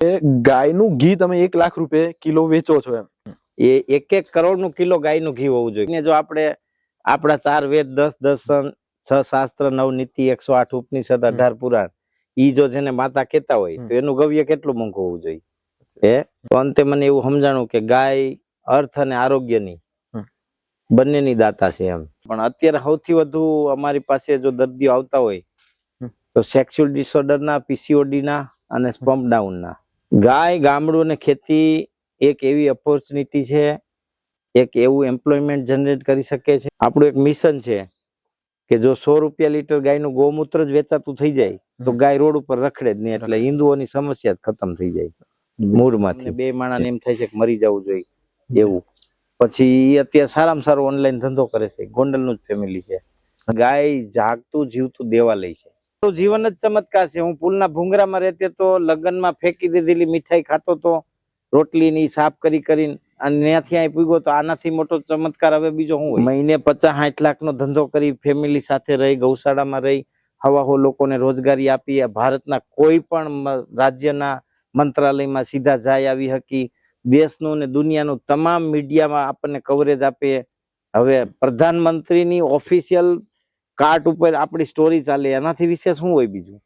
ગાયનું ઘી તમે એક લાખ રૂપિયા કિલો વેચો છો એમ. એ એક એક કરોડનું કિલો ગાયનું ઘી હોવું જોઈએ. જો આપણે આપણા ચાર વેદ દસ દર્શન છ શાસ્ત્ર નવ નીતિ એકસો આઠ ઉપનિષદ અઢાર પુરાણ ઈ જો જેને માતા કેતા હોય તો એનું ગવ્ય કેટલું મોંઘું હોવું જોઈએ? એ તો અંતે મને એવું સમજાણું કે ગાય અર્થ અને આરોગ્યની બંનેની દાતા છે એમ. પણ અત્યારે સૌથી વધુ અમારી પાસે જો દર્દીઓ આવતા હોય. તો સેક્સ્યુઅલ ના પીસીઓડી ના અને સ્પમ્પ ડાઉન ના. ગાય ગામડું અને ખેતી એક એવી ઓપોર્ચ્યુનિટી છે એક એવું એમ્પ્લોયમેન્ટ જનરેટ કરી શકે છે. આપણું એક મિશન છે કે જો સો રૂપિયા લીટર ગાયનું ગૌમૂત્ર જ વેચાતું થઈ જાય તો ગાય રોડ ઉપર રખડે જ નહીં એટલે હિન્દુઓની સમસ્યા જ ખતમ થઈ જાય મૂળમાંથી. બે માણસને એમ થાય છે કે મરી જવું જોઈએ. એવું. પછી અત્યારે સારામાં સારો ઓનલાઈન ધંધો કરે છે ગોંડલનું જ ફેમિલી છે. ગાય જાગતું જીવતું દેવાલય છે. જીવન જ ચમત્કાર છે. હું પુલના ભૂંગરામાં રહેતે તો લગ્નમાં ફેંકી દીધેલી મીઠાઈ ખાતો તો રોટલીની સાફ કરી કરીને અને ત્યાંથી અહીં પૂગ્યો તો આનાથી મોટો ચમત્કાર હવે બીજો હું મહિને પચાસ સાઠ લાખનો ધંધો કરી ફેમિલી સાથે રહી, ગૌશાળામાં રહી હવા હો લોકોને રોજગારી આપી ભારતના કોઈ પણ રાજ્યના મંત્રાલયમાં સીધા જાય આવી હકી, દેશનું ને દુનિયાનું તમામ મીડિયામાં આપણને કવરેજ આપે. હવે પ્રધાનમંત્રીની ઓફિશિયલ કાર્ટ ઉપર આપણી સ્ટોરી ચાલે એનાથી વિશેષ શું હોય બીજું?